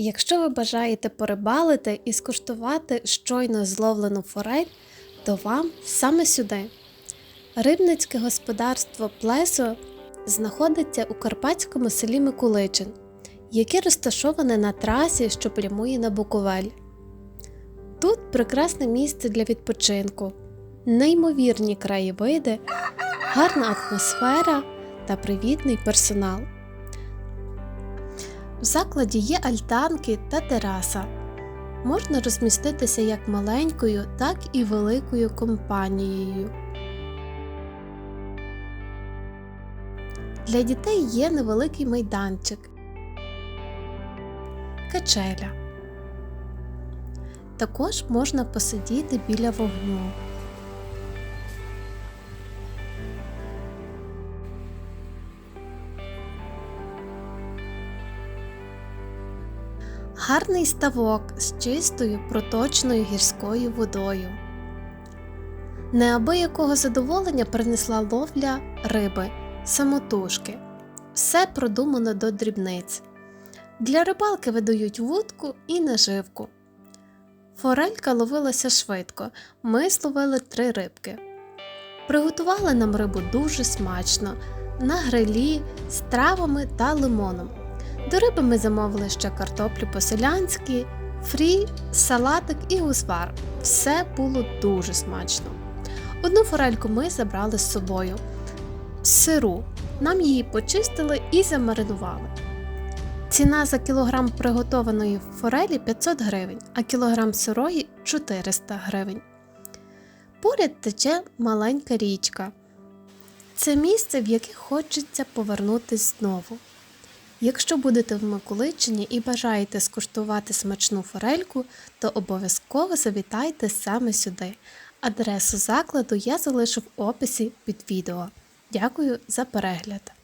Якщо ви бажаєте порибалити і скуштувати щойно зловлену форель, то вам саме сюди. Рибницьке господарство Плесо знаходиться у карпатському селі Миколичин, яке розташоване на трасі, що прямує на Буковель. Тут прекрасне місце для відпочинку, неймовірні краєвиди, гарна атмосфера та привітний персонал. В закладі є альтанки та тераса. Можна розміститися як маленькою, так і великою компанією. Для дітей є невеликий майданчик, качеля. Також можна посидіти біля вогню. Гарний ставок з чистою проточною гірською водою. Неабиякого задоволення принесла ловля риби, самотужки. Все продумано до дрібниць. Для рибалки видають вудку і наживку. Форелька ловилася швидко. Ми зловили три рибки. Приготували нам рибу дуже смачно на грилі з травами та лимоном. До риби ми замовили ще картоплю по-селянськи, фрі, салатик і гузвар. Все було дуже смачно. Одну форельку ми забрали з собою. Сиру. Нам її почистили і замаринували. Ціна за кілограм приготованої форелі 500 гривень, а кілограм сирої 400 гривень. Поряд тече маленька річка. Це місце, в яке хочеться повернутись знову. Якщо будете в Миколичині і бажаєте скуштувати смачну форельку, то обов'язково завітайте саме сюди. Адресу закладу я залишу в описі під відео. Дякую за перегляд!